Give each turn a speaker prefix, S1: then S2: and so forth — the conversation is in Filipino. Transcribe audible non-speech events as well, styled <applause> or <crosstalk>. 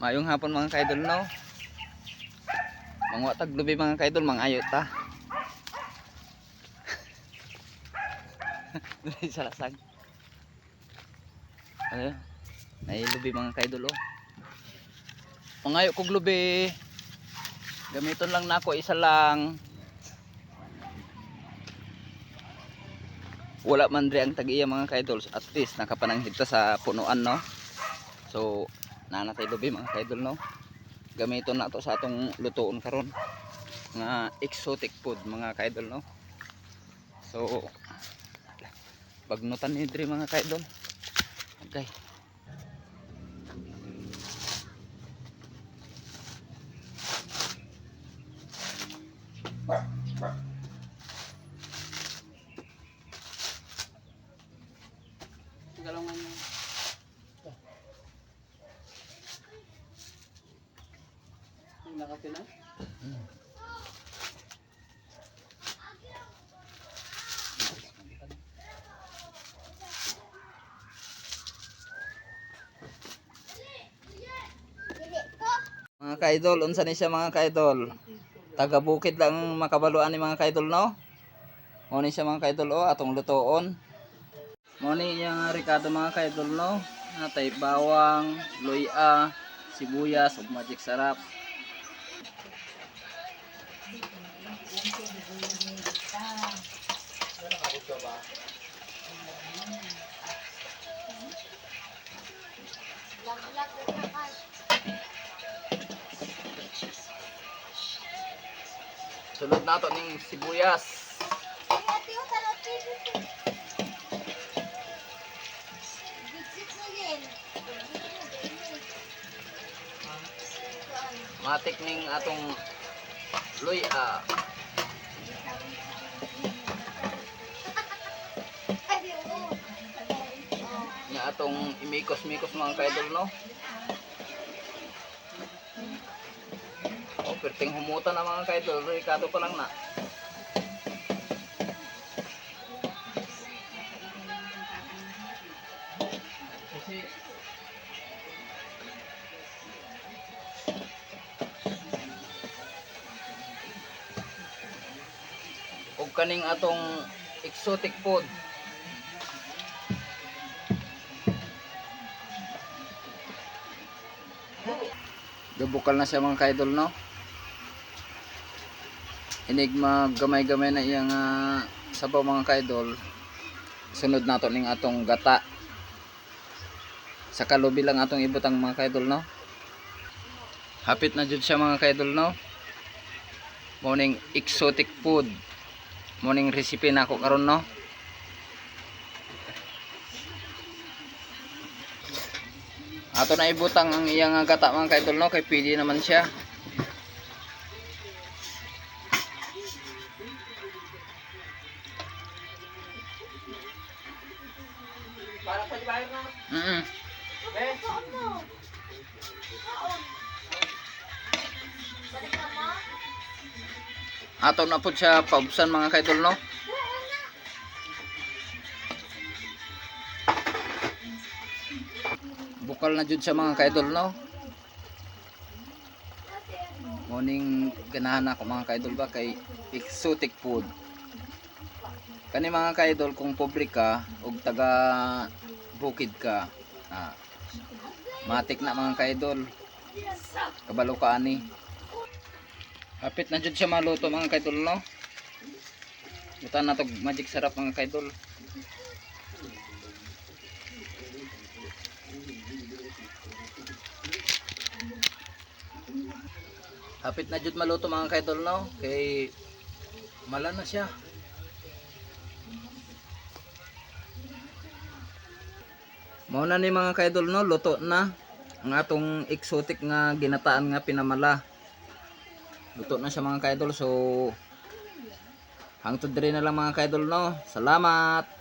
S1: Mayong hapon mga kaidol no. Mga taglubi mga kaidol, ayot ta. <laughs> Dali sa lasag. Ano? Nailubi mga kaidol oh. Ayot kog lubi. Gamiton lang nako isa lang. Wala man diri ang tag-iya mga kaidol. At least nakapananghid ta sa punuan no. So nanatay lubi mga kaidol no? Gamiton na to sa atong lutoon karon. Nga exotic food mga kaidol no? So bagnutan ni diri mga kaidol. Okay. Galongan mo.
S2: Nakapila?
S1: Mga kaidol, unsa ni siya mga kaidol? Taga bukid lang ang makabaluan ni mga kaidol no? Mo ni siya mga kaidol oh, atong lutoon. Mo ni yang ricado mga kaidol no? Natay bawang, luya, sibuyas, ug magic sarap. Sulod nato ning sibuyas. Matik ning atong luya. Nya atong imikos-mikos mga kaidol no. Perting humutan na mga kaidol, Ricardo pa lang na. Kasi ug kaning atong exotic food Gabukal na siya mga kaidol no. Inig gamay-gamay na iyang ah, sabaw mga kaidol. Sunod nato ning atong gata. Sa kalubi lang atong ibutang mga kaidol no. Hapit na jud siya mga kaidol no. Morning exotic food. Morning recipe na ako karon no. Ato na ibutang ang iyang ah, gata mga kaidol no kay pili naman siya.
S2: Para pa bayar na.
S1: Mm.
S2: Eh,
S1: Ato na po siya paubsan mga kaidol no. Bukal na jud siya mga kaidol no. Morning ganahan ako mga kaidol ba kay exotic food. Kani mga kaidol kung pobre ka ug taga bukid ka. Ah, matik na mga kaidol. Kabalo ka ani. Hapit na jud siya maluto mga kaidol no. Butan na to magic sarap mga kaidol. Hapit na jud maluto mga kaidol no. Kay mala na siya. Mao na ni mga kaidol no, luto na ang atong exotic nga ginataan nga pinamala. Luto na siya mga kaidol. So hangtod diri na lang mga kaidol no. Salamat.